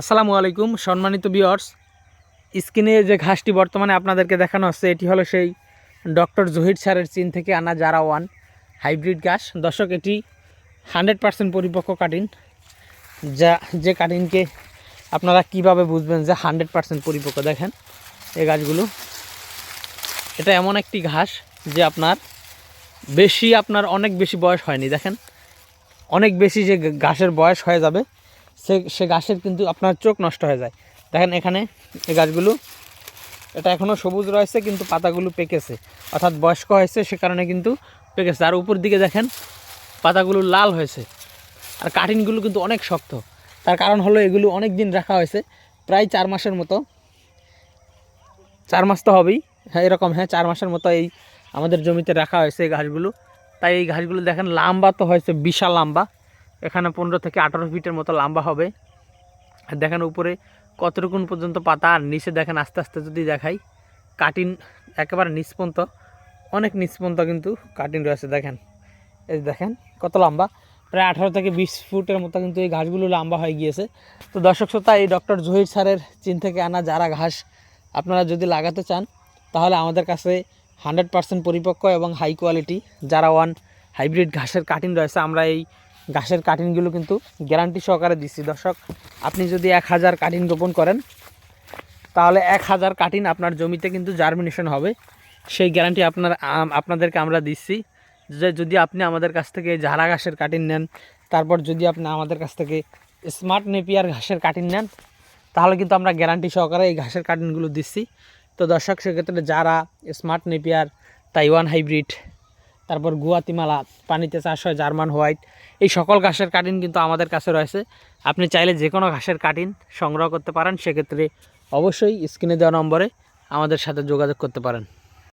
আসসালামু আলাইকুম, সম্মানিত বিয়র্স স্ক্রিনে যে ঘাসটি বর্তমানে আপনাদেরকে দেখানো হচ্ছে, এটি হলো সেই ডক্টর জহির স্যারের চীন থেকে আনা জারা ওয়ান হাইব্রিড ঘাস। দর্শক, এটি হান্ড্রেড পার্সেন্ট পরিপক্ক কাটিন যা, যে কাটিনকে আপনারা কীভাবে বুঝবেন যে হান্ড্রেড পার্সেন্ট পরিপক্ক? দেখেন এই গাছগুলো। এটা এমন একটি ঘাস যে আপনার বেশি, আপনার অনেক বেশি বয়স হয়নি। দেখেন, অনেক বেশি যে ঘাসের বয়স হয়ে যাবে সে সে গাছের কিন্তু আপনার চোখ নষ্ট হয়ে যায়। দেখেন এখানে এই গাছগুলো, এটা এখনও সবুজ রয়েছে, কিন্তু পাতাগুলো পেকেছে। অর্থাৎ বয়স্ক হয়েছে, সে কারণে কিন্তু পেকেছে। আর উপর দিকে দেখেন, পাতাগুলো লাল হয়েছে। আর কাঠিনগুলো কিন্তু অনেক শক্ত। তার কারণ হলো এগুলো অনেক দিন রাখা হয়েছে, প্রায় চার মাসের মতো। চার মাস তো হবেই। হ্যাঁ এরকম হ্যাঁ চার মাসের মতো এই আমাদের জমিতে রাখা হয়েছে এই ঘাসগুলো তাই এই ঘাসগুলো দেখেন, লম্বা তো হয়েছে, বিশাল লম্বা। এখানে পনেরো থেকে আঠারো ফিটের মতো লম্বা হবে। দেখেন উপরে কতটুকুন পর্যন্ত পাতা, আর নিচে দেখেন আস্তে আস্তে যদি দেখাই, কাটিন একেবারে নিষ্পন্ত, অনেক নিষ্পন্ত কিন্তু কাটিন রয়েছে দেখেন। এই দেখেন কত লম্বা, প্রায় আঠারো থেকে বিশ ফুটের মতো কিন্তু এই ঘাসগুলো লম্বা হয়ে গিয়েছে। তো দর্শক শ্রোতা, এই ডক্টর জহির স্যারের চীন থেকে আনা যারা ঘাস আপনারা যদি লাগাতে চান, তাহলে আমাদের কাছে হান্ড্রেড পার্সেন্ট পরিপক্ক এবং হাই কোয়ালিটি, যারা ওয়ান হাইব্রিড ঘাসের কাটিং রয়েছে, আমরা এই ঘাসের কাটিংগুলো কিন্তু গ্যারান্টি সহকারে দিচ্ছি। দর্শক, আপনি যদি এক হাজার কাটিং রোপণ করেন, তাহলে এক হাজার কাটিং আপনার জমিতে কিন্তু জার্মিনেশন হবে। সেই গ্যারান্টি আপনার আপনাদেরকে আমরা দিচ্ছি যে যদি আপনি আমাদের কাছ থেকে ঝাড়া ঘাসের কাটিং নেন, তারপর যদি আপনি আমাদের কাছ থেকে স্মার্ট নেপিয়ার ঘাসের কাটিং নেন, তাহলে কিন্তু আমরা গ্যারান্টি সহকারে এই ঘাসের কাটিংগুলো দিচ্ছি। তো দর্শক, সেক্ষেত্রে যারা স্মার্ট নেপিয়ার তাইওয়ান হাইব্রিড তারপর গুয়াতিমালা, পানিতে চাষ হয় জার্মান, হোয়াইট। এই সকল ঘাসের কাটিন কিন্তু আমাদের কাছে রয়েছে। আপনি চাইলে যে কোনো ঘাসের কাটিন সংগ্রহ করতে পারেন। সেক্ষেত্রে অবশ্যই স্ক্রিনে দেওয়া নম্বরে আমাদের সাথে যোগাযোগ করতে পারেন।